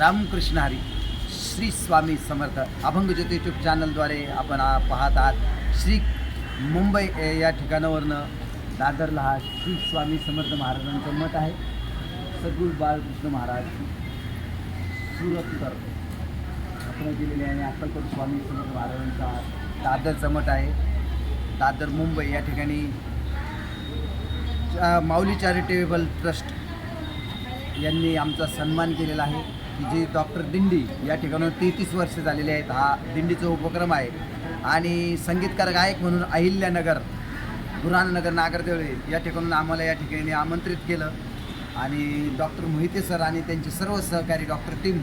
रामकृष्ण हरी श्री स्वामी समर्थ अभंग ज्योतिट्यूब यूट्यूब चॅनलद्वारे आपण पाहत आहात. श्री मुंबई ए- या ठिकाणावरनं दादरला हा श्री स्वामी समर्थ महाराजांचं मठ आहे. सद्गुरू बाळकृष्ण महाराज सुरतकर आपण दिलेले आहे अक्कलकोट स्वामी समर्थ महाराजांचा दादरचा मत आहे. दादर मुंबई या ठिकाणी माऊली चॅरिटेबल ट्रस्ट यांनी आमचा सन्मान केलेला आहे. की जी डॉक्टर दिंडी या ठिकाणून तेहतीस वर्ष झालेले आहेत हा दिंडीचा उपक्रम आहे. आणि संगीतकार गायक म्हणून अहिल्यानगर बुराणनगर नागरदेवळे या ठिकाणून आम्हाला या ठिकाणी आमंत्रित केलं. आणि डॉक्टर मोहिते सर आणि त्यांचे सर्व सहकारी डॉक्टर टीम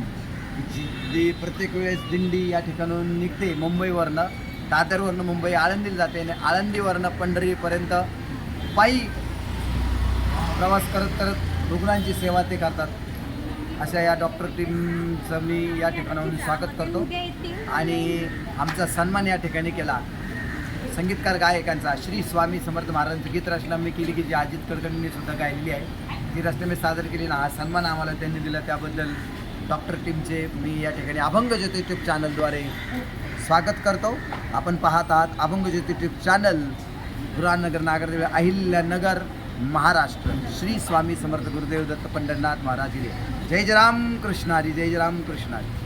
जी जी प्रत्येक वेळेस दिंडी या ठिकाणून निघते मुंबईवरनं दादरवरनं मुंबई आळंदीला जाते आणि आळंदीवरनं पंढरीपर्यंत पायी प्रवास करत करत रुग्णांची सेवा ते करतात. अशा या डॉक्टर टीमचं मी या ठिकाणाहून स्वागत करतो. आणि आमचा सन्मान या ठिकाणी केला. संगीतकार गायकांचा श्री स्वामी समर्थ महाराजांची गीत रचना मी केली की जी अजित कडकडींनी सुद्धा गायलेली आहे. ती रचना मी सादर केली ना हा सन्मान आम्हाला त्यांनी दिला. त्याबद्दल डॉक्टर टीमचे मी या ठिकाणी अभंग ज्योती चॅनलद्वारे स्वागत करतो. आपण पाहत आहात अभंग ज्योती चॅनल गुरानगर नागरदेव अहिल्यानगर. महाराष्ट्र. श्री स्वामी समर्थ गुरुदेव दत्त पंढरनाथ महाराज जय. जय राम कृष्णारी जय जय राम कृष्णारी